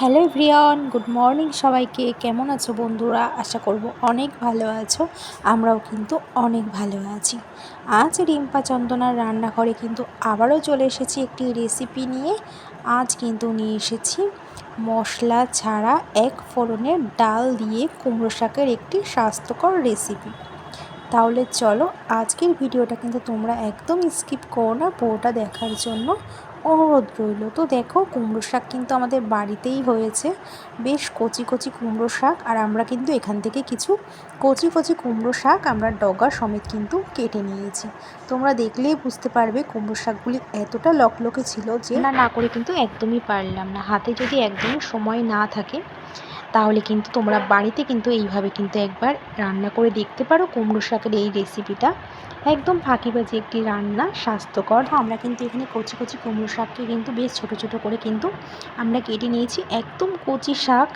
Hello everyone, good morning সবাইকে। কেমন আছো বন্ধুরা? আশা করব অনেক ভালো আছো। আমরাও কিন্তু অনেক ভালো আছি। আজ রিম্পা চন্দনার রান্নাঘরে কিন্তু আবারও চলে এসেছি একটি রেসিপি নিয়ে। আজ কিন্তু নিয়ে এসেছি মশলা ছাড়া এক ফোড়নের ডাল দিয়ে কুমড়ো শাকের একটি স্বাস্থ্যকর রেসিপি তাহলে চলো আজকের ভিডিওটা কিন্তু তোমরা একদম স্কিপ করো না, পুরোটা দেখার জন্য অনুরোধ রইল। তো দেখো, কুমড়ো শাক কিন্তু আমাদের বাড়িতেই হয়েছে। বেশ কচি কচি কুমড়ো শাক আর আমরা কিন্তু এখান থেকে কিছু কচি কচি কুমড়ো শাক আমরা ডগা সমেত কিন্তু কেটে নিয়েছি। তোমরা দেখলেই বুঝতে পারবে কুমড়ো শাকগুলি এতটা লকলকে ছিল যে না না, করে কিন্তু একদমই পারলাম না। হাতে যদি একদমই সময় না থাকে তাহলে কিন্তু তোমরা বাড়িতে কিন্তু এইভাবে কিন্তু একবার রান্না করে দেখতে পারো কুমড়ো শাকের এই রেসিপিটা একদম ফাঁকিবাজি একটি রান্না, স্বাস্থ্যকর। আমরা কিন্তু এখানে কচি কচি কুমড়ো শাককে কিন্তু বেশ ছোট ছোট করে কিন্তু আমরা কেটে নিয়েছি। একদম কচি শাক,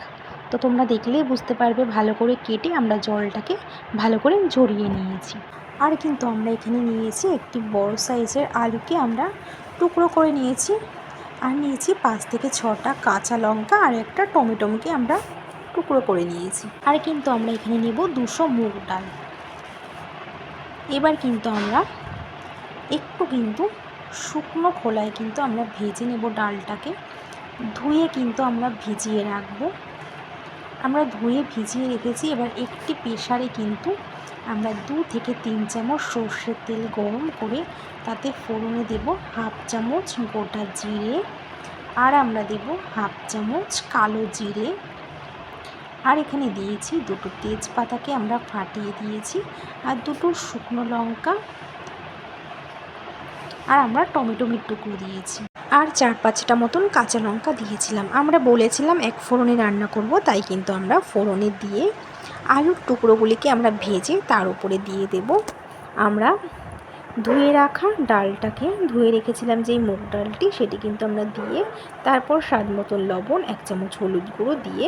তো তোমরা দেখলেই বুঝতে পারবে ভালো করে কেটে আমরা জলটাকে ভালো করে ঝরিয়ে নিয়েছি। আর কিন্তু আমরা এখানে নিয়েছি একটি বড় সাইজের আলুকে আমরা টুকরো করে নিয়েছি। আর নিয়েছি পাঁচ থেকে ছটা কাঁচা লঙ্কা আর একটা টমেটোমকে আমরা টুকরো করে নিয়েছি। আর কিন্তু আমরা এখানে নেব দুশো মুগ ডাল। এবার কিন্তু আমরা একটু কিন্তু শুকনো খোলায় কিন্তু আমরা ভেজে নেব ডালটাকে। ধুয়ে কিন্তু আমরা ভিজিয়ে রাখব। আমরা ধুয়ে ভিজিয়ে রেখেছি, এবার একটি প্রেশারে কিন্তু আমরা দু থেকে তিন চামচ সর্ষের তেল গরম করে তাতে ফোড়নে দেব হাফ চামচ গোটা জিরে। আর আমরা দেব হাফ চামচ কালো জিরে। আর এখানে দিয়েছি দুটো তেজপাতাকে আমরা ফাটিয়ে দিয়েছি, আর দুটো শুকনো লঙ্কা, আর আমরা টমেটো টুকরো দিয়েছি। আর চার পাঁচটা মতন কাঁচা লঙ্কা দিয়েছিলাম। আমরা বলেছিলাম এক ফোড়নে রান্না করব, তাই কিন্তু আমরা ফোড়নে দিয়ে আলুর টুকরোগুলিকে আমরা ভেজে তার উপরে দিয়ে দেব। আমরা ধুয়ে রাখা ডালটাকে, ধুয়ে রেখেছিলাম যেই মুগ ডালটি, সেটি কিন্তু আমরা দিয়ে তারপর স্বাদ মতন লবণ, এক চামচ হলুদ গুঁড়ো দিয়ে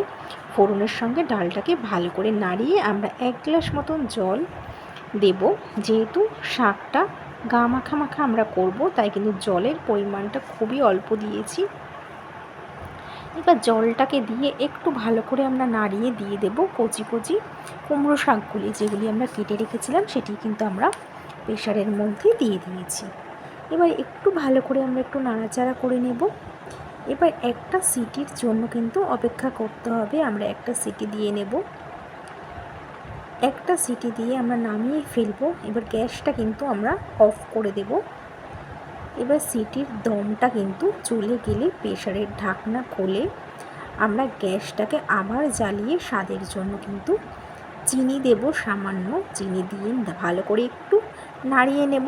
ফোড়নের সঙ্গে ডালটাকে ভালো করে নাড়িয়ে আমরা এক গ্লাস মতন জল দেব। যেহেতু শাকটা গা মাখা মাখা আমরা করব, তাই কিন্তু জলের পরিমাণটা খুবই অল্প দিয়েছি। এবার জলটাকে দিয়ে একটু ভালো করে আমরা নাড়িয়ে দিয়ে দেব কচি কচি কুমড়ো শাকগুলি যেগুলি আমরা কেটে রেখেছিলাম, সেটি কিন্তু আমরা প্রেশারের মধ্যে দিয়ে দিয়েছি। এবার একটু ভালো করে আমরা একটু নাড়াচাড়া করে নেব। এবার একটা সিটির জন্য কিন্তু অপেক্ষা করতে হবে, আমরা একটা সিটি দিয়ে নেব। একটা সিটি দিয়ে আমরা নামিয়ে ফেলব, এবার গ্যাসটা কিন্তু আমরা অফ করে দেব। এবার সিটির দমটা কিন্তু চলে গেলে প্রেশারের ঢাকনা খুলে আমরা গ্যাসটাকে আবার জ্বালিয়ে স্বাদের জন্য কিন্তু চিনি দেব, সামান্য চিনি দিয়ে ভালো করে একটু নাড়িয়ে নেব।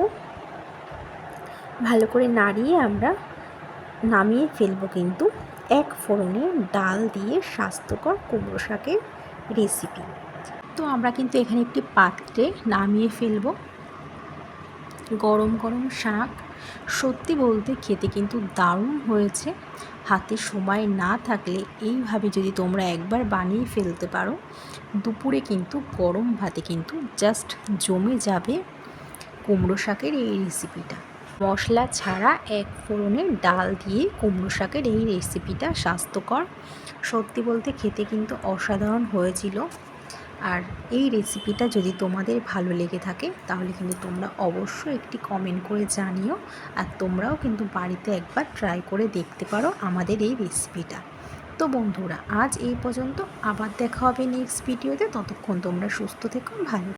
ভালো করে নাড়িয়ে আমরা নামিয়ে ফেলব কিন্তু এক ফোড়নে ডাল দিয়ে স্বাস্থ্যকর কুমড়ো শাকের রেসিপি তো আমরা কিন্তু এখানে একটি পাত্রে নামিয়ে ফেলব। গরম গরম শাক সত্যি বলতে খেতে কিন্তু দারুণ হয়েছে। হাতে সময় না থাকলে এইভাবে যদি তোমরা একবার বানিয়ে ফেলতে পারো, দুপুরে কিন্তু গরম ভাতে কিন্তু জাস্ট জমে যাবে। কুমড়ো শাকের এই রেসিপিটা মশলা ছাড়া এক ফোড়নে ডাল দিয়ে কুমড়ো শাকের এই রেসিপিটা স্বাস্থ্যকর। সত্যি বলতে খেতে কিন্তু অসাধারণ হয়েছিল। আর এই রেসিপিটা যদি তোমাদের ভালো লেগে থাকে, তাহলে কিন্তু তোমরা অবশ্যই একটি কমেন্ট করে জানিও। আর তোমরাও কিন্তু বাড়িতে একবার ট্রাই করে দেখতে পারো আমাদের এই রেসিপিটা তো বন্ধুরা, আজ এই পর্যন্ত আবার দেখা হবে নেক্সট ভিডিওতে ততক্ষণ তোমরা সুস্থ থেকো, ভালো